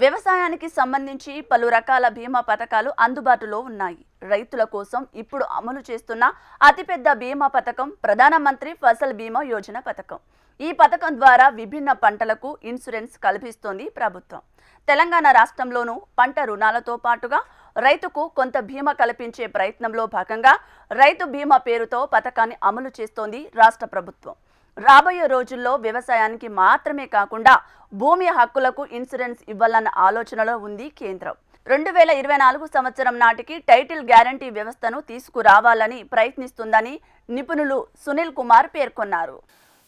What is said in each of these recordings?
వ్యవసాయానికి సంబంధించి పలు రకాల బీమా పథకాలు అందుబాటులో ఉన్నాయి. రైతుల కోసం ఇప్పుడు అమలు చేస్తున్న అతిపెద్ద బీమా పథకం ప్రధానమంత్రి ఫసల్ బీమా యోజన పథకం. ఈ పథకం ద్వారా విభిన్న పంటలకు ఇన్సూరెన్స్ కల్పిస్తోంది ప్రభుత్వం. తెలంగాణ రాష్ట్రంలోనూ పంట రుణాలతో పాటుగా రైతుకు కొంత బీమా కల్పించే ప్రయత్నంలో భాగంగా రైతు బీమా పేరుతో పథకాన్ని అమలు చేస్తోంది రాష్ట్ర ప్రభుత్వం. రాబోయే రోజుల్లో వ్యవసాయానికి మాత్రమే కాకుండా భూమి హక్కులకు ఇన్సూరెన్స్ ఇవ్వాలన్న ఆలోచనలో ఉంది కేంద్రం. రెండు వేల ఇరవై నాలుగు సంవత్సరం నాటికి టైటిల్ గ్యారంటీ వ్యవస్థను తీసుకురావాలని ప్రయత్నిస్తుందని నిపుణులు సునీల్ కుమార్ పేర్కొన్నారు.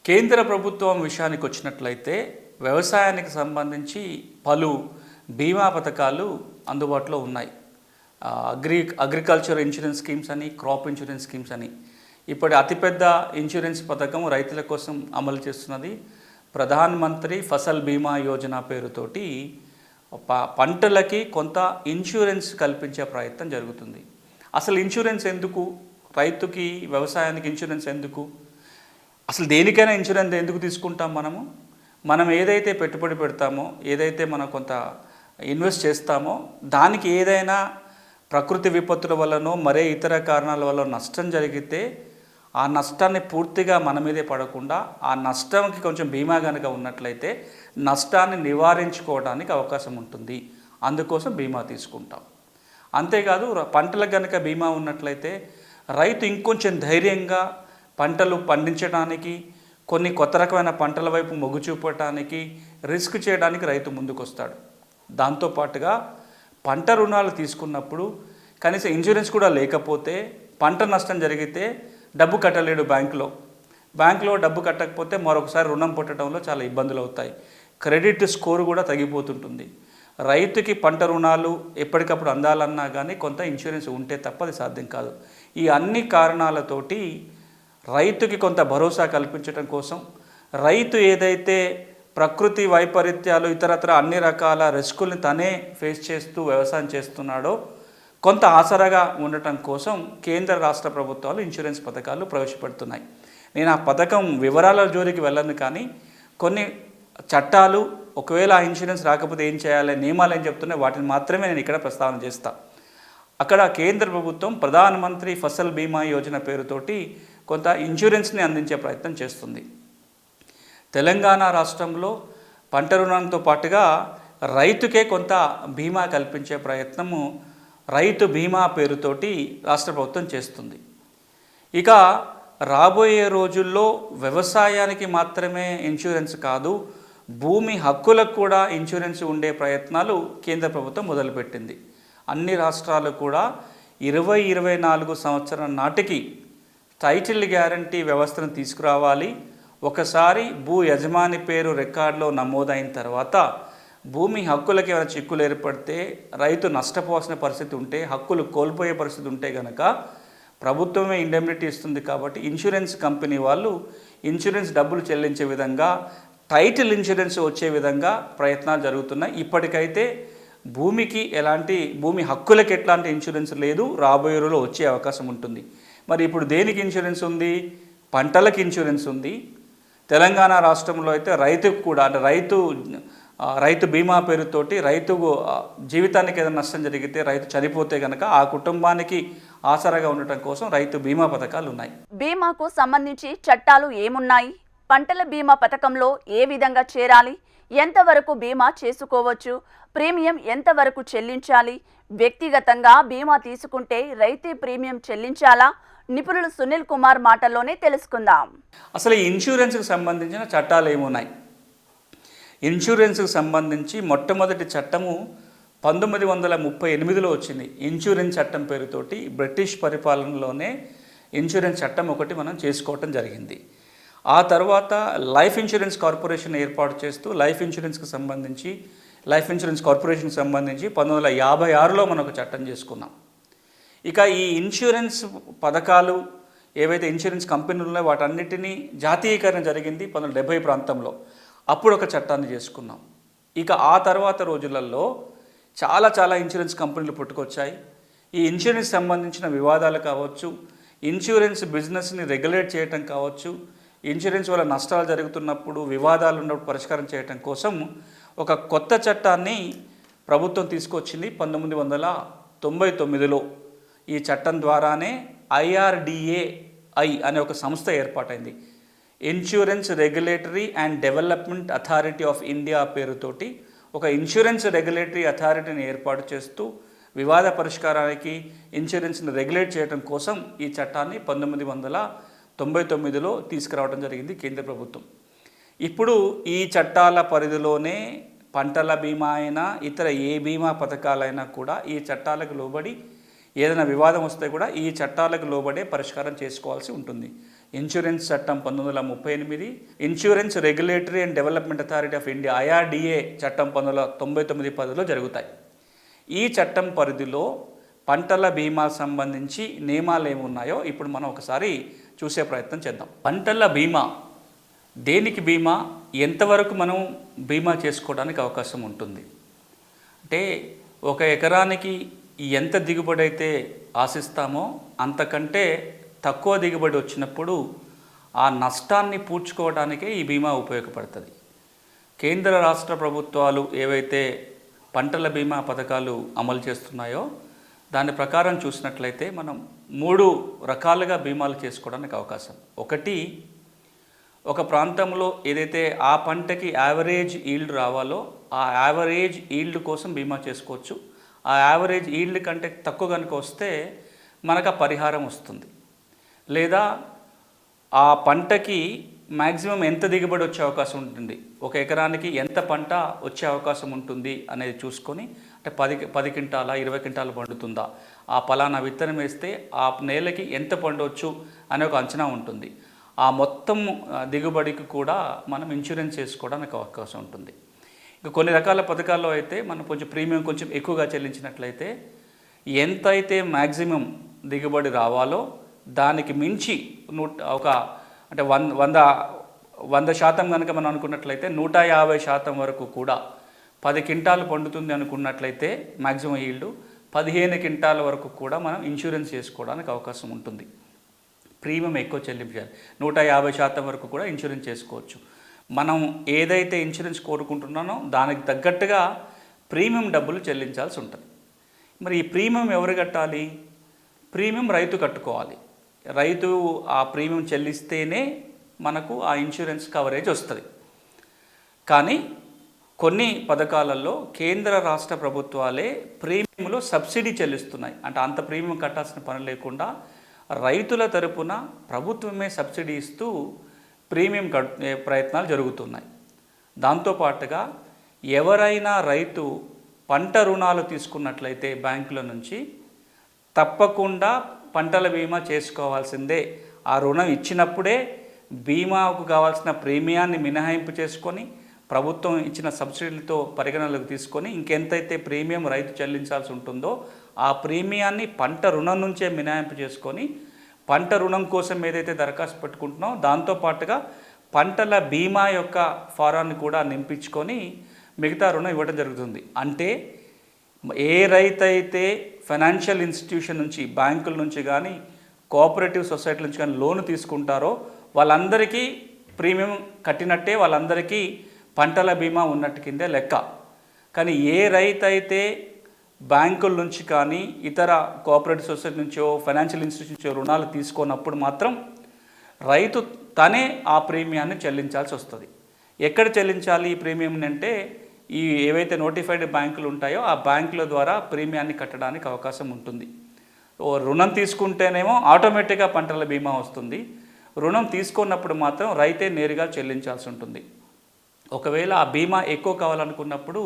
కేంద్ర ప్రభుత్వం విషయానికి వచ్చినట్లయితే వ్యవసాయానికి సంబంధించి పలు బీమా పథకాలు అందుబాటులో ఉన్నాయి. అగ్రి అగ్రికల్చర్ ఇన్సూరెన్స్ స్కీమ్స్ అని క్రాప్ ఇన్సూరెన్స్ స్కీమ్స్ అని. ఇప్పటి అతిపెద్ద ఇన్సూరెన్స్ పథకం రైతుల కోసం అమలు చేస్తున్నది. ప్రధాన్ మంత్రి ఫసల్ బీమా యోజన పేరుతోటి ప- పంటలకి కొంత ఇన్సూరెన్స్ కల్పించే ప్రయత్నం జరుగుతుంది. అసలు ఇన్సూరెన్స్ ఎందుకు? రైతుకి వ్యవసాయానికి ఇన్సూరెన్స్ ఎందుకు? అసలు దేనికైనా ఇన్సూరెన్స్ ఎందుకు తీసుకుంటాం మనము? మనం ఏదైతే పెట్టుబడి పెడతామో ఏదైతే మనం కొంత ఇన్వెస్ట్ చేస్తామో దానికి ఏదైనా ప్రకృతి విపత్తుల వల్లనో మరే ఇతర కారణాల వల్ల నష్టం జరిగితే ఆ నష్టాన్ని పూర్తిగా మన మీదే పడకుండా ఆ నష్టంకి కొంచెం బీమా కనుక ఉన్నట్లయితే నష్టాన్ని నివారించుకోవడానికి అవకాశం ఉంటుంది. అందుకోసం బీమా తీసుకుంటాం. అంతేకాదు పంటలకు కనుక బీమా ఉన్నట్లయితే రైతు ఇంకొంచెం ధైర్యంగా పంటలు పండించడానికి కొన్ని కొత్త రకమైన పంటల వైపు మొగ్గు చూపటానికి రిస్క్ చేయడానికి రైతు ముందుకొస్తాడు. దాంతోపాటుగా పంట రుణాలు తీసుకున్నప్పుడు కనీసం ఇన్సూరెన్స్ కూడా లేకపోతే పంట నష్టం జరిగితే డబ్బు కట్టలేడు బ్యాంకులో. బ్యాంకులో డబ్బు కట్టకపోతే మరొకసారి రుణం పుట్టడంలో చాలా ఇబ్బందులు అవుతాయి. క్రెడిట్ స్కోర్ కూడా తగ్గిపోతుంటుంది. రైతుకి పంట రుణాలు ఎప్పటికప్పుడు అందాలన్నా కానీ కొంత ఇన్సూరెన్స్ ఉంటే తప్ప అది సాధ్యం కాదు. ఈ అన్ని కారణాలతోటి రైతుకి కొంత భరోసా కల్పించడం కోసం రైతు ఏదైతే ప్రకృతి వైపరీత్యాలు ఇతరత్ర అన్ని రకాల రిస్కుల్ని తనే ఫేస్ చేస్తూ వ్యవసాయం చేస్తున్నాడో కొంత ఆసరాగా ఉండటం కోసం కేంద్ర రాష్ట్ర ప్రభుత్వాలు ఇన్సూరెన్స్ పథకాలు ప్రవేశపెడుతున్నాయి. నేను ఆ పథకం వివరాల జోలికి వెళ్ళను కానీ కొన్ని చట్టాలు ఒకవేళ ఆ ఇన్సూరెన్స్ రాకపోతే ఏం చేయాలి నియమాలు ఏం చెప్తున్నాయి వాటిని మాత్రమే నేను ఇక్కడ ప్రస్తావన చేస్తాను అక్కడ కేంద్ర ప్రభుత్వం ప్రధానమంత్రి ఫసల్ బీమా యోజన పేరుతోటి కొంత ఇన్సూరెన్స్ని అందించే ప్రయత్నం చేస్తుంది. తెలంగాణ రాష్ట్రంలో పంట రుణంతో పాటుగా రైతుకే కొంత బీమా కల్పించే ప్రయత్నము రైతు బీమా పేరుతోటి రాష్ట్ర ప్రభుత్వం చేస్తుంది. ఇక రాబోయే రోజుల్లో వ్యవసాయానికి మాత్రమే ఇన్సూరెన్స్ కాదు భూమి హక్కులకు కూడా ఇన్సూరెన్స్ ఉండే ప్రయత్నాలు కేంద్ర ప్రభుత్వం మొదలుపెట్టింది. అన్ని రాష్ట్రాలు కూడా ఇరవై ఇరవై నాలుగు సంవత్సరం నాటికి టైటిల్ గ్యారంటీ వ్యవస్థను తీసుకురావాలి. ఒకసారి భూ యజమాని పేరు రికార్డులో నమోదైన తర్వాత భూమి హక్కులకి ఏమైనా చిక్కులు ఏర్పడితే రైతు నష్టపోవాల్సిన పరిస్థితి ఉంటే హక్కులు కోల్పోయే పరిస్థితి ఉంటే కనుక ప్రభుత్వమే ఇండెమ్నిటీ ఇస్తుంది కాబట్టి ఇన్సూరెన్స్ కంపెనీ వాళ్ళు ఇన్సూరెన్స్ డబ్బులు చెల్లించే విధంగా టైటిల్ ఇన్సూరెన్స్ వచ్చే విధంగా ప్రయత్నాలు జరుగుతున్నాయి. ఇప్పటికైతే భూమికి ఎలాంటి భూమి హక్కులకు ఎట్లాంటి ఇన్సూరెన్స్ లేదు రాబోయే రోజుల్లో వచ్చే అవకాశం ఉంటుంది. మరి ఇప్పుడు దేనికి ఇన్సూరెన్స్ ఉంది? పంటలకు ఇన్సూరెన్స్ ఉంది. తెలంగాణ రాష్ట్రంలో అయితే రైతుకు కూడా అంటే రైతు రైతు బీమా పేరుతోటి రైతు జీవితానికి ఏదైనా నష్టం జరిగితే రైతు చనిపోతే కనుక ఆ కుటుంబానికి ఆసరాగా ఉండటం కోసం రైతు బీమా పథకాలు ఉన్నాయి. బీమాకు సంబంధించి చట్టాలు ఏమున్నాయి? పంటల బీమా పథకంలో ఏ విధంగా చేరాలి? ఎంతవరకు బీమా చేసుకోవచ్చు? ప్రీమియం ఎంతవరకు చెల్లించాలి? వ్యక్తిగతంగా బీమా తీసుకుంటే రైతే ప్రీమియం చెల్లించాలా? నిపుణులు సునీల్ కుమార్ మాటల్లోనే తెలుసుకుందాం. అసలు ఈ ఇన్సూరెన్స్కి సంబంధించిన చట్టాలు ఏమున్నాయి? ఇన్సూరెన్స్కి సంబంధించి మొట్టమొదటి చట్టము పంతొమ్మిది వందల ముప్పై ఎనిమిదిలో వచ్చింది. ఇన్సూరెన్స్ చట్టం పేరుతోటి బ్రిటిష్ పరిపాలనలోనే ఇన్సూరెన్స్ చట్టం ఒకటి మనం చేసుకోవటం జరిగింది. ఆ తర్వాత లైఫ్ ఇన్సూరెన్స్ కార్పొరేషన్ ఏర్పాటు చేస్తూ లైఫ్ ఇన్సూరెన్స్కి సంబంధించి లైఫ్ ఇన్సూరెన్స్ కార్పొరేషన్కి సంబంధించి పంతొమ్మిది వందల యాభై ఆరులో మనం ఒక చట్టం చేసుకున్నాం. ఇక ఈ ఇన్సూరెన్స్ పథకాలు ఏవైతే ఇన్సూరెన్స్ కంపెనీలు ఉన్నాయో వాటన్నిటినీ జాతీయకరణ జరిగింది పంతొమ్మిది డెబ్బై ప్రాంతంలో. అప్పుడు ఒక చట్టాన్ని చేసుకున్నాం. ఇక ఆ తర్వాత రోజులలో చాలా చాలా ఇన్సూరెన్స్ కంపెనీలు పుట్టుకొచ్చాయి. ఈ ఇన్సూరెన్స్ సంబంధించిన వివాదాలు కావచ్చు ఇన్సూరెన్స్ బిజినెస్ని రెగ్యులేట్ చేయటం కావచ్చు ఇన్సూరెన్స్ వల్ల నష్టాలు జరుగుతున్నప్పుడు వివాదాలు ఉన్నప్పుడు పరిష్కారం చేయటం కోసం ఒక కొత్త చట్టాన్ని ప్రభుత్వం తీసుకొచ్చింది పంతొమ్మిది వందల తొంభై తొమ్మిదిలో. ఈ చట్టం ద్వారానే ఐఆర్డిఏఐ అనే ఒక సంస్థ ఏర్పాటైంది. Insurance regulatory and development authority of India పేరుతోటి ఒక ఇన్సూరెన్స్ రెగ్యులేటరీ అథారిటీని ఏర్పాటు చేస్తూ వివాద పరిష్కారానికి ఇన్సూరెన్స్ని రెగ్యులేట్ చేయడం కోసం ఈ చట్టాన్ని పంతొమ్మిది వందల తొంభై తొమ్మిదిలో తీసుకురావడం జరిగింది కేంద్ర ప్రభుత్వం. ఇప్పుడు ఈ చట్టాల పరిధిలోనే పంటల బీమా అయినా ఇతర ఏ బీమా పథకాలైనా కూడా ఈ చట్టాలకు లోబడి ఏదైనా వివాదం వస్తే కూడా ఈ చట్టాలకు లోబడే పరిష్కారం చేసుకోవాల్సి ఉంటుంది. ఇన్సూరెన్స్ చట్టం పంతొమ్మిది వందల ముప్పై ఎనిమిది insurance regulatory and development authority of India IRDA చట్టం పంతొమ్మిది వందల తొంభై తొమ్మిది పదిలో జరుగుతాయి. ఈ చట్టం పరిధిలో పంటల బీమా సంబంధించి నియమాలు ఏమున్నాయో ఇప్పుడు మనం ఒకసారి చూసే ప్రయత్నం చేద్దాం. పంటల బీమా దేనికి బీమా ఎంతవరకు మనం బీమా చేసుకోవడానికి అవకాశం ఉంటుంది? అంటే ఒక ఎకరానికి ఎంత దిగుబడి అయితే ఆశిస్తామో అంతకంటే తక్కువ దిగుబడి వచ్చినప్పుడు ఆ నష్టాన్ని పూడ్చుకోవడానికే ఈ బీమా ఉపయోగపడుతుంది. కేంద్ర రాష్ట్ర ప్రభుత్వాలు ఏవైతే పంటల బీమా పథకాలు అమలు చేస్తున్నాయో దాని ప్రకారం చూసినట్లయితే మనం మూడు రకాలుగా బీమాలు చేసుకోవడానికి అవకాశం. ఒకటి ఒక ప్రాంతంలో ఏదైతే ఆ పంటకి యావరేజ్ ఈల్డ్ రావాలో ఆ యావరేజ్ ఈల్డ్ కోసం బీమా చేసుకోవచ్చు. ఆ యావరేజ్ ఈల్డ్ కంటే తక్కువ కనుక వస్తే మనకు ఆ పరిహారం వస్తుంది. లేదా ఆ పంటకి మ్యాక్సిమం ఎంత దిగుబడి వచ్చే అవకాశం ఉంటుంది? ఒక ఎకరానికి ఎంత పంట వచ్చే అవకాశం ఉంటుంది అనేది చూసుకొని అంటే పది పది క్వింటాల ఇరవై క్వింటాలు పండుతుందా? ఆ పలానా విత్తనం వేస్తే ఆ నేలకి ఎంత పండవచ్చు అనే ఒక అంచనా ఉంటుంది. ఆ మొత్తం దిగుబడికి కూడా మనం ఇన్సూరెన్స్ చేసుకోవడానికి అవకాశం ఉంటుంది. ఇక కొన్ని రకాల పథకాల్లో అయితే మనం కొంచెం ప్రీమియం కొంచెం ఎక్కువగా చెల్లించినట్లయితే ఎంత అయితే మ్యాక్సిమం దిగుబడి రావాలో దానికి మించి నూట ఒక అంటే వన్ వంద వంద శాతం కనుక మనం అనుకున్నట్లయితే నూట యాభై శాతం వరకు కూడా పది క్వింటాలు పండుతుంది అనుకున్నట్లయితే మ్యాక్సిమం ఈల్డ్ పదిహేను క్వింటాల వరకు కూడా మనం ఇన్సూరెన్స్ చేసుకోవడానికి అవకాశం ఉంటుంది. ప్రీమియం ఎక్కువ చెల్లించాలి నూట యాభై శాతం వరకు కూడా ఇన్సూరెన్స్ చేసుకోవచ్చు. మనం ఏదైతే ఇన్సూరెన్స్ కోరుకుంటున్నానో దానికి తగ్గట్టుగా ప్రీమియం డబ్బులు చెల్లించాల్సి ఉంటుంది. మరి ఈ ప్రీమియం ఎవరు కట్టాలి? ప్రీమియం రైతు కట్టుకోవాలి. రైతు ఆ ప్రీమియం చెల్లిస్తేనే మనకు ఆ ఇన్సూరెన్స్ కవరేజ్ వస్తుంది. కానీ కొన్ని పథకాలలో కేంద్ర రాష్ట్ర ప్రభుత్వాలే ప్రీమియంలో సబ్సిడీ చెల్లిస్తున్నాయి. అంటే అంత ప్రీమియం కట్టాల్సిన పని లేకుండా రైతుల తరపున ప్రభుత్వమే సబ్సిడీ ఇస్తూ ప్రీమియం కట్ ప్రయత్నాలు జరుగుతున్నాయి. దాంతోపాటుగా ఎవరైనా రైతు పంట రుణాలు తీసుకున్నట్లయితే బ్యాంకుల నుంచి తప్పకుండా పంటల బీమా చేసుకోవాల్సిందే. ఆ రుణం ఇచ్చినప్పుడే బీమాకు కావాల్సిన ప్రీమియాన్ని మినహాయింపు చేసుకొని ప్రభుత్వం ఇచ్చిన సబ్సిడీలతో పరిగణనలోకి తీసుకొని ఇంకెంతైతే ప్రీమియం రైతు చెల్లించాల్సి ఉంటుందో ఆ ప్రీమియాన్ని పంట రుణం నుంచే మినహాయింపు చేసుకొని పంట రుణం కోసం ఏదైతే దరఖాస్తు పెట్టుకుంటున్నామో దాంతోపాటుగా పంటల బీమా యొక్క ఫారాన్ని కూడా నింపించుకొని మిగతా రుణం ఇవ్వడం జరుగుతుంది. అంటే ఏ రైతు అయితే ఫైనాన్షియల్ ఇన్స్టిట్యూషన్ నుంచి బ్యాంకుల నుంచి కానీ కోఆపరేటివ్ సొసైటీ నుంచి కానీ లోన్ తీసుకుంటారో వాళ్ళందరికీ ప్రీమియం కట్టినట్టే వాళ్ళందరికీ పంటల బీమా ఉన్నట్టు కిందే లెక్క. కానీ ఏ రైతు అయితే బ్యాంకుల నుంచి కానీ ఇతర కోఆపరేటివ్ సొసైటీ నుంచో ఫైనాన్షియల్ ఇన్స్టిట్యూషన్ నుంచో రుణాలు తీసుకున్నప్పుడు మాత్రం రైతు తనే ఆ ప్రీమియాన్ని చెల్లించాల్సి వస్తుంది. ఎక్కడ చెల్లించాలి ఈ ప్రీమియంని అంటే ఈ ఏవైతే నోటిఫైడ్ బ్యాంకులు ఉంటాయో ఆ బ్యాంకుల ద్వారా ప్రీమియాన్ని కట్టడానికి అవకాశం ఉంటుంది. రుణం తీసుకుంటేనేమో ఆటోమేటిక్గా పంటల బీమా వస్తుంది. రుణం తీసుకున్నప్పుడు మాత్రం రైతే నేరుగా చెల్లించాల్సి ఉంటుంది. ఒకవేళ ఆ బీమా ఎక్కువ కావాలనుకున్నప్పుడు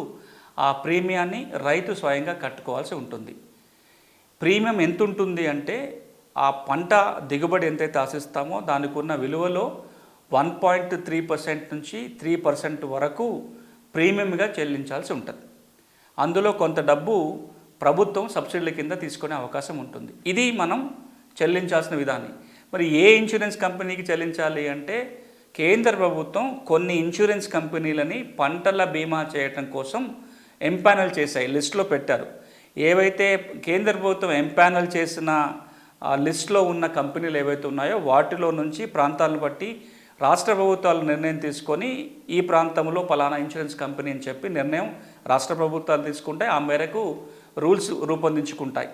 ఆ ప్రీమియాన్ని రైతు స్వయంగా కట్టుకోవాల్సి ఉంటుంది. ప్రీమియం ఎంత ఉంటుంది అంటే ఆ పంట దిగుబడి ఎంతైతే ఆశిస్తామో దానికి ఉన్న విలువలో వన్ పాయింట్ త్రీ పర్సెంట్ నుంచి త్రీ పర్సెంట్ వరకు ప్రీమియంగా చెల్లించాల్సి ఉంటుంది. అందులో కొంత డబ్బు ప్రభుత్వం సబ్సిడీల కింద తీసుకునే అవకాశం ఉంటుంది. ఇది మనం చెల్లించాల్సిన విధానం. మరి ఏ ఇన్సూరెన్స్ కంపెనీకి చెల్లించాలి అంటే కేంద్ర ప్రభుత్వం కొన్ని ఇన్సూరెన్స్ కంపెనీలని పంటల బీమా చేయటం కోసం ఎంపానల్ చేశాయి లిస్టులో పెట్టారు. ఏవైతే కేంద్ర ప్రభుత్వం ఎంపానల్ చేసిన లిస్ట్లో ఉన్న కంపెనీలు ఏవైతే ఉన్నాయో వాటిలో నుంచి ప్రాంతాలను బట్టి రాష్ట్ర ప్రభుత్వాలు నిర్ణయం తీసుకొని ఈ ప్రాంతంలో పలానా ఇన్సూరెన్స్ కంపెనీ అని చెప్పి నిర్ణయం రాష్ట్ర ప్రభుత్వాలు తీసుకుంటే ఆ మేరకు రూల్స్ రూపొందించుకుంటాయి.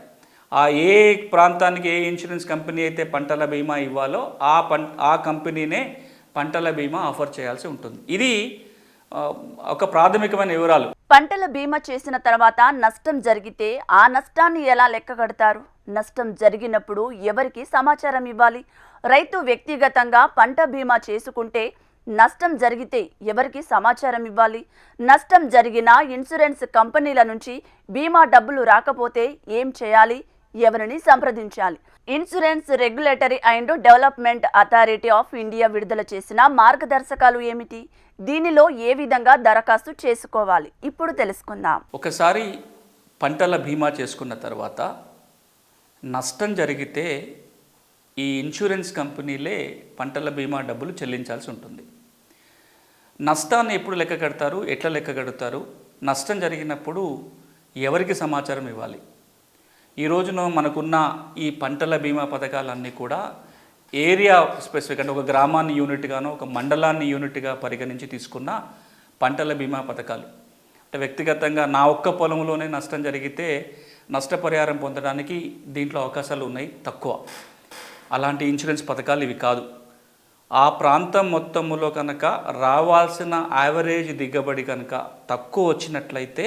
ఆ ఏ ప్రాంతానికి ఏ ఇన్సూరెన్స్ కంపెనీ అయితే పంటల బీమా ఇవ్వాలో ఆ పం ఆ కంపెనీనే పంటల బీమా ఆఫర్ చేయాల్సి ఉంటుంది. ఇది ఒక ప్రాథమికమైన వివరాలు. పంటల బీమా చేసిన తర్వాత నష్టం జరిగితే ఆ నష్టాన్ని ఎలా లెక్క కడతారు నష్టం జరిగినప్పుడు ఎవరికి సమాచారం ఇవ్వాలి? రైతు వ్యక్తిగతంగా పంట బీమా చేసుకుంటే నష్టం జరిగితే ఎవరికి సమాచారం ఇవ్వాలి? నష్టం జరిగిన ఇన్సూరెన్స్ కంపెనీల నుంచి బీమా డబ్బులు రాకపోతే ఏం చేయాలి? ఎవరిని సంప్రదించాలి? Insurance regulatory and development authority of India విడుదల చేసిన మార్గదర్శకాలు ఏమిటి? దీనిలో ఏ విధంగా దరఖాస్తు చేసుకోవాలి? ఇప్పుడు తెలుసుకుందాం. ఒకసారి పంటల బీమా చేసుకున్న తర్వాత నష్టం జరిగితే ఈ ఇన్సూరెన్స్ కంపెనీలే పంటల బీమా డబ్బులు చెల్లించాల్సి ఉంటుంది. నష్టాన్ని ఎప్పుడు లెక్క కడతారు? ఎట్లా లెక్క కడతారు? నష్టం జరిగినప్పుడు ఎవరికి సమాచారం ఇవ్వాలి? ఈ రోజున మనకున్న ఈ పంటల బీమా పథకాలన్నీ కూడా ఏరియా స్పెసిఫిక్ అంటే ఒక గ్రామాన్ని యూనిట్గానో ఒక మండలాన్ని యూనిట్గా పరిగణించి తీసుకున్న పంటల బీమా పథకాలు. అంటే వ్యక్తిగతంగా నా ఒక్క పొలంలోనే నష్టం జరిగితే నష్టపరిహారం పొందడానికి దీంట్లో అవకాశాలు ఉన్నాయి తక్కువ. అలాంటి ఇన్సూరెన్స్ పథకాలు ఇవి కాదు. ఆ ప్రాంతం మొత్తములో కనుక రావాల్సిన యావరేజ్ దిగబడి కనుక తక్కువ వచ్చినట్లయితే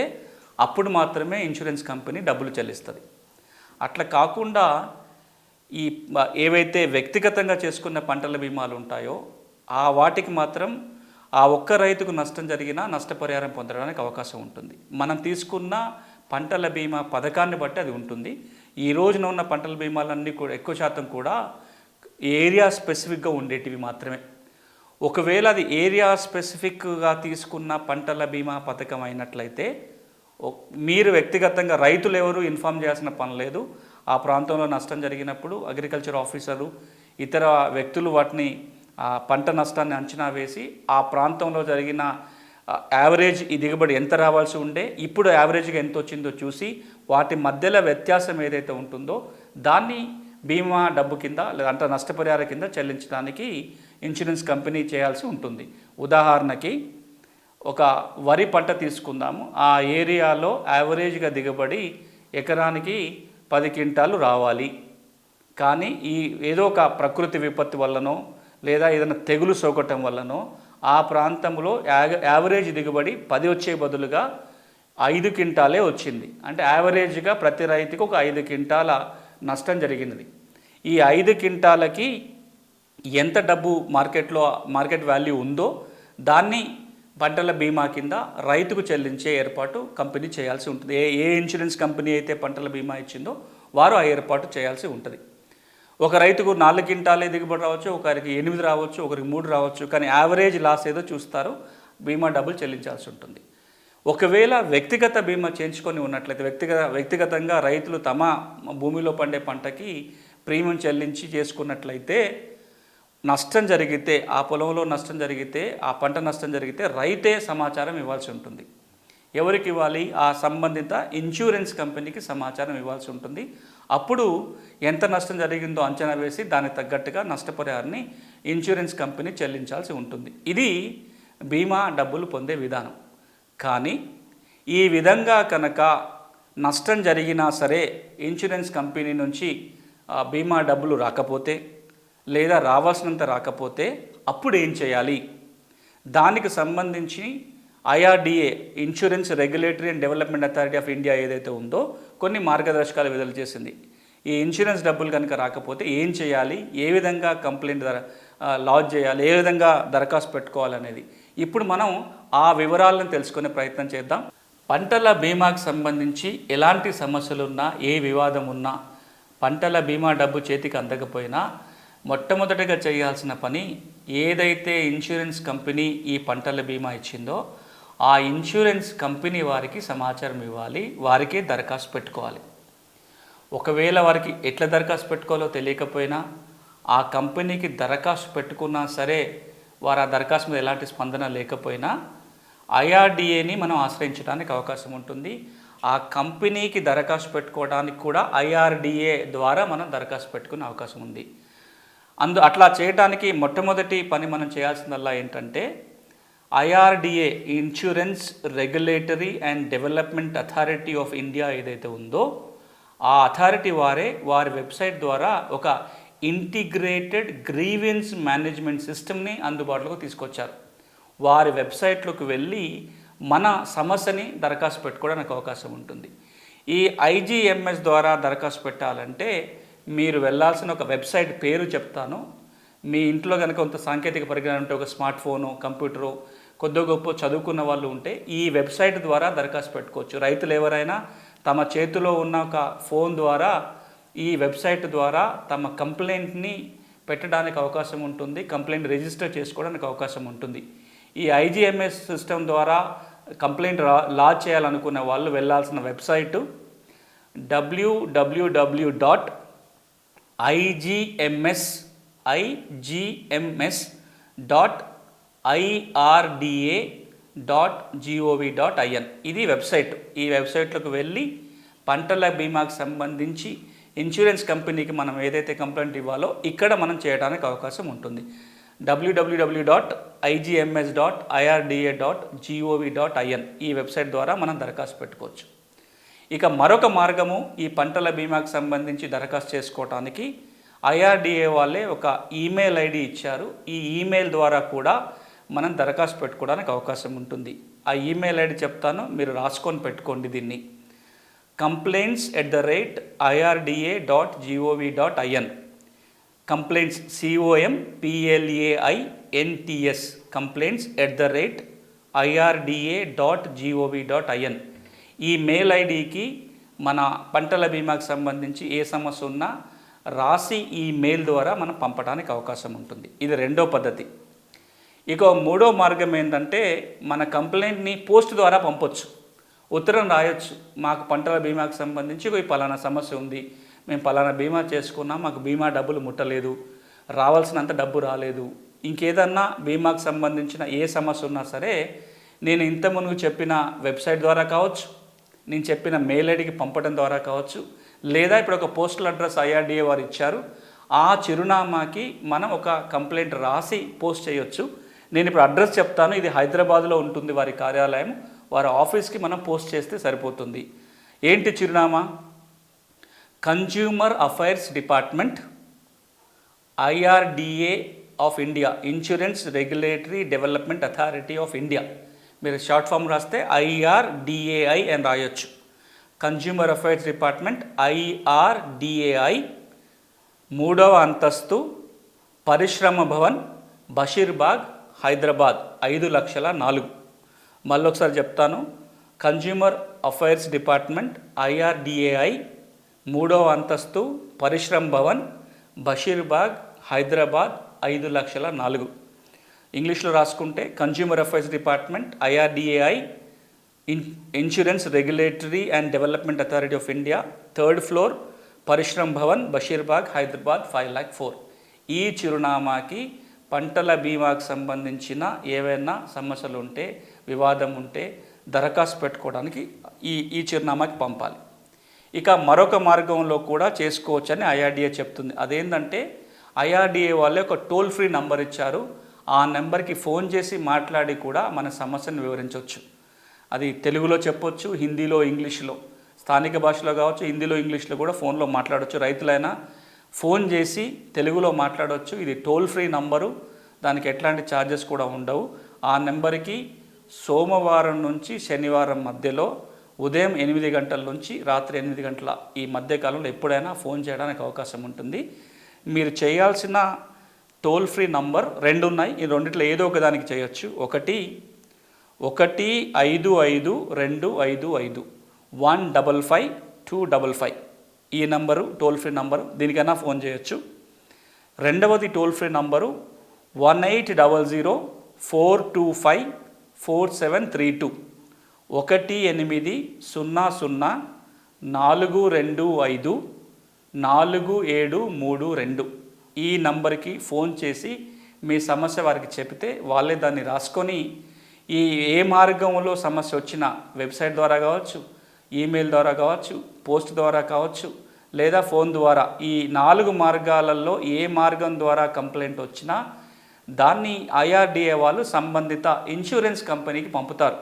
అప్పుడు మాత్రమే ఇన్సూరెన్స్ కంపెనీ డబ్బులు చెల్లిస్తుంది. అట్లా కాకుండా ఈ ఏవైతే వ్యక్తిగతంగా చేసుకున్న పంటల బీమాలు ఉంటాయో ఆ వాటికి మాత్రం ఆ ఒక్క రైతుకు నష్టం జరిగినా నష్టపరిహారం పొందడానికి అవకాశం ఉంటుంది. మనం తీసుకున్న పంటల బీమా పథకాన్ని బట్టి అది ఉంటుంది. ఈ రోజున ఉన్న పంటల బీమాలన్నీ కూడా ఎక్కువ శాతం కూడా ఏరియా స్పెసిఫిక్గా ఉండేటివి మాత్రమే. ఒకవేళ అది ఏరియా స్పెసిఫిక్గా తీసుకున్న పంటల బీమా పథకం అయినట్లయితే మీరు వ్యక్తిగతంగా రైతులు ఎవరు ఇన్ఫామ్ చేయాల్సిన పని లేదు. ఆ ప్రాంతంలో నష్టం జరిగినప్పుడు అగ్రికల్చర్ ఆఫీసరు ఇతర వ్యక్తులు వాటిని పంట నష్టాన్ని అంచనా వేసి ఆ ప్రాంతంలో జరిగిన యావరేజ్ ఈ దిగుబడి ఎంత రావాల్సి ఉండే ఇప్పుడు యావరేజ్గా ఎంత వచ్చిందో చూసి వాటి మధ్యలో వ్యత్యాసం ఏదైతే ఉంటుందో దాన్ని బీమా డబ్బు కింద లేదంటే నష్టపరిహార కింద చెల్లించడానికి ఇన్సూరెన్స్ కంపెనీ చేయాల్సి ఉంటుంది. ఉదాహరణకి ఒక వరి పంట తీసుకుందాము. ఆ ఏరియాలో యావరేజ్గా దిగుబడి ఎకరానికి పది క్వింటాలు రావాలి. కానీ ఈ ఏదో ఒక ప్రకృతి విపత్తు వల్లనో లేదా ఏదైనా తెగులు సోకటం వల్లనో ఆ ప్రాంతంలో యావరేజ్ దిగుబడి పది వచ్చే బదులుగా ఐదు క్వింటాలే వచ్చింది. అంటే యావరేజ్గా ప్రతి రైతుకు ఒక ఐదు క్వింటాల నష్టం జరిగినది. ఈ ఐదు క్వింటాలకి ఎంత డబ్బు మార్కెట్లో మార్కెట్ వాల్యూ ఉందో దాన్ని పంటల బీమా కింద రైతుకు చెల్లించే ఏర్పాటు కంపెనీ చేయాల్సి ఉంటుంది. ఏ ఏ ఇన్సూరెన్స్ కంపెనీ అయితే పంటల బీమా ఇచ్చిందో వారు ఆ ఏర్పాటు చేయాల్సి ఉంటుంది. ఒక రైతుకు నాలుగు క్వింటాలే దిగుబడి రావచ్చు ఒకరికి ఎనిమిది రావచ్చు ఒకరికి మూడు రావచ్చు కానీ యావరేజ్ లాస్ ఏదో చూస్తారు బీమా డబ్బులు చెల్లించాల్సి ఉంటుంది. ఒకవేళ వ్యక్తిగత బీమా చేయించుకొని ఉన్నట్లయితే వ్యక్తిగత వ్యక్తిగతంగా రైతులు తమ భూమిలో పండే పంటకి ప్రీమియం చెల్లించి చేసుకున్నట్లయితే నష్టం జరిగితే ఆ పొలంలో నష్టం జరిగితే ఆ పంట నష్టం జరిగితే రైతే సమాచారం ఇవ్వాల్సి ఉంటుంది. ఎవరికి ఇవ్వాలి? ఆ సంబంధిత ఇన్సూరెన్స్ కంపెనీకి సమాచారం ఇవ్వాల్సి ఉంటుంది. అప్పుడు ఎంత నష్టం జరిగిందో అంచనా వేసి దానికి తగ్గట్టుగా నష్టపరిహారాన్ని ఇన్సూరెన్స్ కంపెనీ చెల్లించాల్సి ఉంటుంది. ఇది బీమా డబ్బులు పొందే విధానం. కానీ ఈ విధంగా కనుక నష్టం జరిగినా సరే ఇన్సూరెన్స్ కంపెనీ నుంచి బీమా డబ్బులు రాకపోతే లేదా రావాల్సినంత రాకపోతే అప్పుడు ఏం చేయాలి? దానికి సంబంధించి IRDA insurance regulatory and development authority of India ఏదైతే ఉందో కొన్ని మార్గదర్శకాలు విడుదల చేసింది. ఈ ఇన్సూరెన్స్ డబ్బులు కనుక రాకపోతే ఏం చేయాలి? ఏ విధంగా కంప్లైంట్ లాజ్ చేయాలి? ఏ విధంగా దరఖాస్తు పెట్టుకోవాలనేది ఇప్పుడు మనం ఆ వివరాలను తెలుసుకునే ప్రయత్నం చేద్దాం. పంటల బీమాకు సంబంధించి ఎలాంటి సమస్యలు ఉన్నా ఏ వివాదం ఉన్నా పంటల బీమా డబ్బు చేతికి అందకపోయినా మొట్టమొదటిగా చేయాల్సిన పని ఏదైతే ఇన్సూరెన్స్ కంపెనీ ఈ పంటల బీమా ఇచ్చిందో ఆ ఇన్సూరెన్స్ కంపెనీ వారికి సమాచారం ఇవ్వాలి వారికే దరఖాస్తు పెట్టుకోవాలి. ఒకవేళ వారికి ఎట్లా దరఖాస్తు పెట్టుకోవాలో తెలియకపోయినా ఆ కంపెనీకి దరఖాస్తు పెట్టుకున్నా సరే వారు ఆ దరఖాస్తు మీద ఎలాంటి స్పందన లేకపోయినా ఐఆర్డిఏని మనం ఆశ్రయించడానికి అవకాశం ఉంటుంది. ఆ కంపెనీకి దరఖాస్తు పెట్టుకోవడానికి కూడా ఐఆర్డిఏ ద్వారా మనం దరఖాస్తు పెట్టుకునే అవకాశం ఉంది. అందు అట్లా చేయడానికి మొట్టమొదటి పని మనం చేయాల్సిందల్లా ఏంటంటే IRDA insurance regulatory and development authority of India ఏదైతే ఉందో ఆ అథారిటీ వారే వారి వెబ్సైట్ ద్వారా ఒక ఇంటిగ్రేటెడ్ గ్రీవెన్స్ మేనేజ్మెంట్ సిస్టమ్ని అందుబాటులోకి తీసుకొచ్చారు. వారి వెబ్సైట్లోకి వెళ్ళి మన సమస్యని దరఖాస్తు పెట్టుకోవడానికి అవకాశం ఉంటుంది. ఈ ఐజీఎంఎస్ ద్వారా దరఖాస్తు పెట్టాలంటే మీరు వెళ్ళాల్సిన ఒక వెబ్సైట్ పేరు చెప్తాను. మీ ఇంట్లో కనుక కొంత సాంకేతిక పరిజ్ఞానం ఉంటే ఒక స్మార్ట్ ఫోను కంప్యూటరు కొద్ది గొప్ప చదువుకున్న వాళ్ళు ఉంటే ఈ వెబ్సైట్ ద్వారా దరఖాస్తు పెట్టుకోవచ్చు. రైతులు ఎవరైనా తమ చేతిలో ఉన్న ఒక ఫోన్ ద్వారా ఈ వెబ్సైట్ ద్వారా తమ కంప్లైంట్ని పెట్టడానికి అవకాశం ఉంటుంది. కంప్లైంట్ రిజిస్టర్ చేసుకోవడానికి అవకాశం ఉంటుంది. ఈ ఐజీఎంఎస్ సిస్టమ్ ద్వారా కంప్లైంట్ రా లా చేయాలనుకున్న వాళ్ళు వెళ్ళాల్సిన website WWW dot IGMS IGMS dot IRDA dot GOV dot IN ఇది వెబ్సైట్. ఈ వెబ్సైట్లోకి వెళ్ళి పంటల బీమాకు సంబంధించి ఇన్సూరెన్స్ కంపెనీకి మనం ఏదైతే కంప్లైంట్ ఇవ్వాలో ఇక్కడ మనం చేయడానికి అవకాశం ఉంటుంది. డబ్ల్యూడబ్ల్యూడబ్ల్యూ dot IGMS dot IRDA dot GOV dot IN ఈ వెబ్సైట్ ద్వారా మనం దరఖాస్తు పెట్టుకోవచ్చు. ఇక మరొక మార్గము ఈ పంటల బీమాకు సంబంధించి దరఖాస్తు చేసుకోవటానికి ఐఆర్డిఏ వాళ్ళే ఒక ఈమెయిల్ ఐడి ఇచ్చారు. ఈ ఈమెయిల్ ద్వారా కూడా మనం దరఖాస్తు పెట్టుకోవడానికి అవకాశం ఉంటుంది. ఆ ఈమెయిల్ ఐడి చెప్తాను మీరు రాసుకొని పెట్టుకోండి దీన్ని. Complaints at the rate IRDA dot GOV dot IN complaints COM PLAI NTS complaints at the rate IRDA dot GOV dot IN email ఐడికి మన పంటల బీమాకు సంబంధించి ఏ సమస్య ఉన్నా రాసి ఈ మెయిల్ ద్వారా మనం పంపడానికి అవకాశం ఉంటుంది. ఇది రెండో పద్ధతి. ఇక మూడో మార్గం ఏంటంటే మన కంప్లైంట్ని పోస్ట్ ద్వారా పంపొచ్చు. ఉత్తరం రాయొచ్చు. మాకు పంటల బీమాకు సంబంధించి ఈ పలానా సమస్య ఉంది. మేము పలానా బీమా చేసుకున్నాం మాకు బీమా డబ్బులు ముట్టలేదు. రావాల్సినంత డబ్బు రాలేదు. ఇంకేదన్నా బీమాకు సంబంధించిన ఏ సమస్య ఉన్నా సరే నేను ఇంత మునుగు చెప్పిన వెబ్సైట్ ద్వారా కావచ్చు నేను చెప్పిన మెయిల్ ఐడికి పంపడం ద్వారా కావచ్చు లేదా ఇప్పుడు ఒక పోస్టల్ అడ్రస్ ఐఆర్డీఏ వారు ఇచ్చారు ఆ చిరునామాకి మనం ఒక కంప్లైంట్ రాసి పోస్ట్ చేయొచ్చు. నేను ఇప్పుడు అడ్రస్ చెప్తాను. ఇది హైదరాబాద్లో ఉంటుంది వారి కార్యాలయం. వారి ఆఫీస్కి మనం పోస్ట్ చేస్తే సరిపోతుంది. ఏంటి చిరునామా? Consumer affairs department IRDA of India insurance regulatory development authority of India మీరు షార్ట్ ఫామ్ రాస్తే ఐఆర్డిఏఐ అని రాయొచ్చు. కన్జ్యూమర్ అఫైర్స్ డిపార్ట్మెంట్ ఐఆర్డిఏఐ మూడవ అంతస్తు పరిశ్రమ భవన్ బషీర్బాగ్ హైదరాబాద్ ఐదు లక్షల నాలుగు. మళ్ళీ ఒకసారి చెప్తాను కన్జ్యూమర్ అఫైర్స్ డిపార్ట్మెంట్ ఐఆర్డిఏఐ మూడవ అంతస్తు పరిశ్రమ భవన్ బషీర్బాగ్ హైదరాబాద్ ఐదు లక్షల నాలుగు. ఇంగ్లీష్లో రాసుకుంటే consumer affairs department IRDAI in insurance regulatory and development authority of India third floor Parishram Bhavan Basheerbagh Hyderabad five lakh four ఈ చిరునామాకి పంటల బీమాకు సంబంధించిన ఏవైనా సమస్యలు ఉంటే వివాదం ఉంటే దరఖాస్తు పెట్టుకోవడానికి ఈ ఈ చిరునామాకి పంపాలి. ఇక మరొక మార్గంలో కూడా చేసుకోవచ్చని ఐఆర్డిఏ చెప్తుంది. అదేంటంటే ఐఆర్డిఏ వాళ్ళే ఒక టోల్ ఫ్రీ నంబర్ ఇచ్చారు. ఆ నెంబర్కి ఫోన్ చేసి మాట్లాడి కూడా మన సమస్యను వివరించవచ్చు అది తెలుగులో చెప్పొచ్చు హిందీలో ఇంగ్లీష్లో. స్థానిక భాషలో కావచ్చు హిందీలో ఇంగ్లీష్లో కూడా ఫోన్లో మాట్లాడవచ్చు రైతులైనా ఫోన్ చేసి తెలుగులో మాట్లాడవచ్చు ఇది టోల్ ఫ్రీ నంబరు. దానికి ఎట్లాంటి ఛార్జెస్ కూడా ఉండవు. ఆ నెంబర్కి సోమవారం నుంచి శనివారం మధ్యలో ఉదయం ఎనిమిది గంటల నుంచి రాత్రి ఎనిమిది గంటల ఈ మధ్యకాలంలో ఎప్పుడైనా ఫోన్ చేయడానికి అవకాశం ఉంటుంది. మీరు చేయాల్సిన టోల్ ఫ్రీ నంబర్ రెండు ఉన్నాయి. ఈ రెండిట్లో ఏదో ఒక దానికి చేయొచ్చు. ఒకటి ఒకటి ఐదు ఐదు రెండు ఐదు ఐదు one double five two double five. ఈ నంబరు టోల్ ఫ్రీ నంబరు దీనికైనా ఫోన్ చేయొచ్చు. రెండవది toll free number one eight double zero four two five four seven three two. ఒకటి ఎనిమిది సున్నా సున్నా నాలుగు రెండు ఐదు నాలుగు ఏడు మూడు రెండు. ఈ నంబర్కి ఫోన్ చేసి మీ సమస్య వారికి చెబితే వాళ్ళే దాన్ని రాసుకొని ఈ ఏ మార్గంలో సమస్య వచ్చినా వెబ్సైట్ ద్వారా కావచ్చు ఈమెయిల్ ద్వారా కావచ్చు పోస్ట్ ద్వారా కావచ్చు లేదా ఫోన్ ద్వారా ఈ నాలుగు మార్గాలలో ఏ మార్గం ద్వారా కంప్లైంట్ వచ్చినా దాన్ని ఐఆర్డిఏ వాళ్ళు సంబంధిత ఇన్సూరెన్స్ కంపెనీకి పంపుతారు.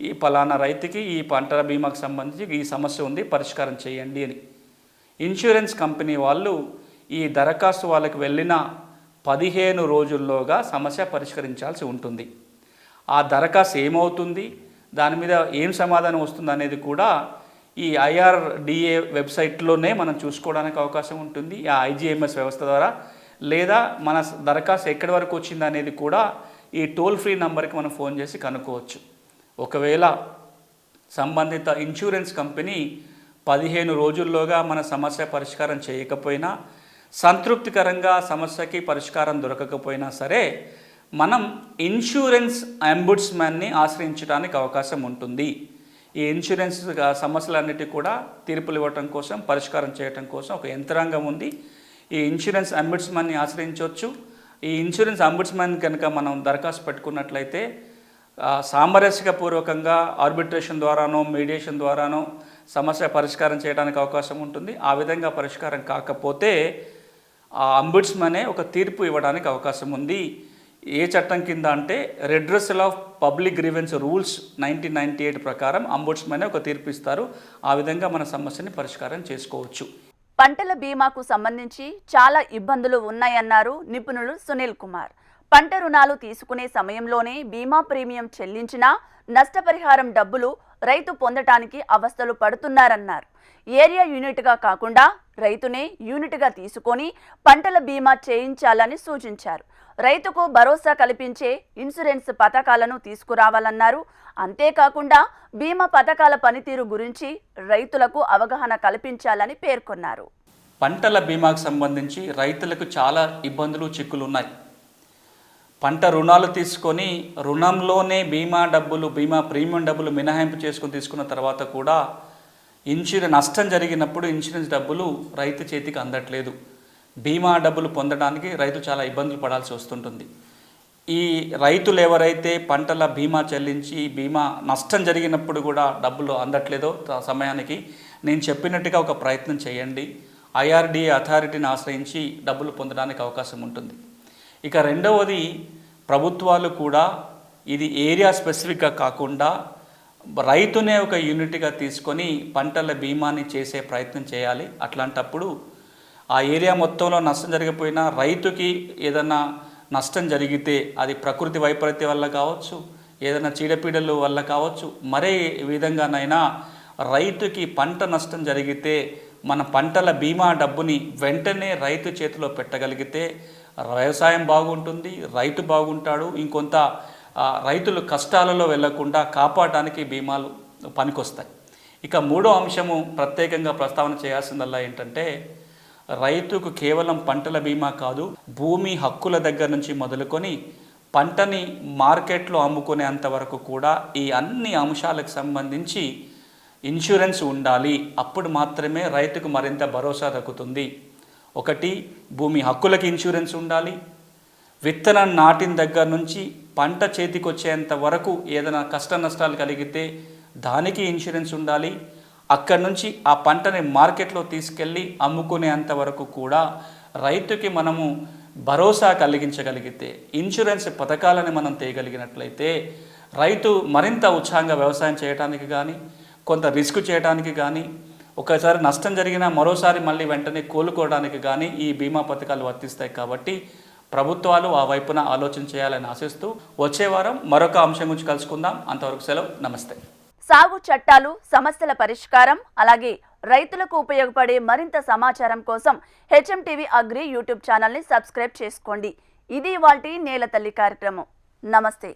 ఈ పలానా రైతుకి ఈ పంటల బీమాకు సంబంధించి ఈ సమస్య ఉంది పరిష్కారం చేయండి అని. ఇన్సూరెన్స్ కంపెనీ వాళ్ళు ఈ దరఖాస్తు వాళ్ళకి వెళ్ళిన పదిహేను రోజుల్లోగా సమస్య పరిష్కరించాల్సి ఉంటుంది. ఆ దరఖాస్తు ఏమవుతుంది? దాని మీద ఏం సమాధానం వస్తుంది అనేది కూడా ఈ ఐఆర్డిఏ వెబ్సైట్లోనే మనం చూసుకోవడానికి అవకాశం ఉంటుంది ఆ ఐజీఎంఎస్ వ్యవస్థ ద్వారా. లేదా మన దరఖాస్తు ఎక్కడి వరకు వచ్చింది అనేది కూడా ఈ టోల్ ఫ్రీ నంబర్కి మనం ఫోన్ చేసి కనుక్కోవచ్చు. ఒకవేళ సంబంధిత ఇన్సూరెన్స్ కంపెనీ పదిహేను రోజుల్లోగా మన సమస్య పరిష్కారం చేయకపోయినా సంతృప్తికరంగా సమస్యకి పరిష్కారం దొరకకపోయినా సరే మనం ఇన్సూరెన్స్ అంబుడ్స్మెన్ని ఆశ్రయించడానికి అవకాశం ఉంటుంది. ఈ ఇన్సూరెన్స్ సమస్యలన్నిటి కూడా తీర్పులు ఇవ్వటం కోసం పరిష్కారం చేయటం కోసం ఒక యంత్రాంగం ఉంది. ఈ ఇన్సూరెన్స్ అంబుడ్స్మన్ని ఆశ్రయించవచ్చు. ఈ ఇన్సూరెన్స్ అంబుడ్స్మన్ కనుక మనం దరఖాస్తు పెట్టుకున్నట్లయితే సామరస్యపూర్వకంగా ఆర్బిట్రేషన్ ద్వారానో మీడియేషన్ ద్వారానో సమస్య పరిష్కారం చేయడానికి అవకాశం ఉంటుంది. ఆ విధంగా పరిష్కారం కాకపోతే ఆ అంబుడ్స్మనే ఒక తీర్పు ఇవ్వడానికి అవకాశం ఉంది. ఏ చట్టం కింద అంటే redressal of public grievance rules nineteen ninety eight ప్రకారం అంబుడ్స్మనే ఒక తీర్పు ఇస్తారు ఆ విధంగా మన సమస్యని పరిష్కారం చేసుకోవచ్చు. పంటల బీమాకు సంబంధించి చాలా ఇబ్బందులు ఉన్నాయన్నారు నిపుణులు సునీల్ కుమార్. పంట రుణాలు తీసుకునే సమయంలోనే బీమా ప్రీమియం చెల్లించినా నష్టపరిహారం డబ్బులు రైతు పొందటానికి అవస్థలు పడుతున్నారన్నారు. ఏరియా యూనిట్గా కాకుండా రైతునే యూనిట్గా తీసుకొని పంటల బీమా చేయించాలని సూచించారు. రైతుకు భరోసా కల్పించే ఇన్సూరెన్స్ పథకాలను తీసుకురావాలన్నారు. అంతేకాకుండా బీమా పథకాల పనితీరు గురించి రైతులకు అవగాహన కల్పించాలని పేర్కొన్నారు. పంటల బీమాకు సంబంధించి రైతులకు చాలా ఇబ్బందులు చిక్కులు ఉన్నాయి. పంట రుణాలు తీసుకొని రుణంలోనే బీమా డబ్బులు బీమా ప్రీమియం డబ్బులు మినహాయింపు చేసుకుని తీసుకున్న తర్వాత కూడా ఇన్సూరెన్స్ నష్టం జరిగినప్పుడు ఇన్సూరెన్స్ డబ్బులు రైతు చేతికి అందట్లేదు. బీమా డబ్బులు పొందడానికి రైతు చాలా ఇబ్బందులు పడాల్సి వస్తుంటుంది. ఈ రైతులు ఎవరైతే పంటల బీమా చెల్లించి బీమా నష్టం జరిగినప్పుడు కూడా డబ్బులు అందట్లేదో సమయానికి నేను చెప్పినట్టుగా ఒక ప్రయత్నం చేయండి. ఐఆర్డీఏ అథారిటీని ఆశ్రయించి డబ్బులు పొందడానికి అవకాశం ఉంటుంది. ఇక రెండవది ప్రభుత్వాలు కూడా ఇది ఏరియా స్పెసిఫిక్గా కాకుండా రైతునే ఒక యూనిట్గా తీసుకొని పంటల బీమాని చేసే ప్రయత్నం చేయాలి. అట్లాంటప్పుడు ఆ ఏరియా మొత్తంలో నష్టం జరిగిపోయినా రైతుకి ఏదైనా నష్టం జరిగితే అది ప్రకృతి వైపరీత్యం వల్ల కావచ్చు ఏదైనా చీడపీడల వల్ల కావచ్చు మరే విధంగానైనా రైతుకి పంట నష్టం జరిగితే మన పంటల బీమా డబ్బుని వెంటనే రైతు చేతిలో పెట్టగలిగితే వ్యవసాయం బాగుంటుంది రైతు బాగుంటాడు ఇంకొంత రైతులు కష్టాలలో వెళ్ళకుండా కాపాడడానికి బీమాలు పనికొస్తాయి. ఇక మూడో అంశము ప్రత్యేకంగా ప్రస్తావన చేయాల్సిందల్లా ఏంటంటే రైతుకు కేవలం పంటల బీమా కాదు భూమి హక్కుల దగ్గర నుంచి మొదలుకొని పంటని మార్కెట్లో అమ్ముకునేంత వరకు కూడా ఈ అన్ని అంశాలకు సంబంధించి ఇన్సూరెన్స్ ఉండాలి. అప్పుడు మాత్రమే రైతుకు మరింత భరోసా దక్కుతుంది. ఒకటి భూమి హక్కులకి ఇన్సూరెన్స్ ఉండాలి. విత్తనం నాటిన దగ్గర నుంచి పంట చేతికొచ్చేంత వరకు ఏదైనా కష్ట నష్టాలు కలిగితే దానికి ఇన్సూరెన్స్ ఉండాలి. అక్కడి నుంచి ఆ పంటని మార్కెట్లో తీసుకెళ్ళి అమ్ముకునేంత వరకు కూడా రైతుకి మనము భరోసా కలిగించగలిగితే ఇన్సూరెన్స్ పథకాలని మనం తేయగలిగినట్లయితే రైతు మరింత ఉత్సాహంగా వ్యవసాయం చేయడానికి కానీ కొంత రిస్క్ చేయడానికి కానీ ఒకసారి నష్టం జరిగినా మరోసారి మళ్ళీ వెంటనే కోలుకోవడానికి కానీ ఈ బీమా పథకాలు వర్తిస్తాయి కాబట్టి ప్రభుత్వాలు ఆ వైపున ఆలోచన చేయాలని ఆశిస్తూ వచ్చే వారం మరొక అంశం గురించి కలుసుకుందాం. అంతవరకు సెలవు. నమస్తే. సాగు చట్టాలు సమస్యల పరిష్కారం అలాగే రైతులకు ఉపయోగపడే మరింత సమాచారం కోసం హెచ్ఎం టీవీ అగ్రి యూట్యూబ్ ఛానల్ని సబ్స్క్రైబ్ చేసుకోండి. ఇది వాటి నేల తల్లి కార్యక్రమం. నమస్తే.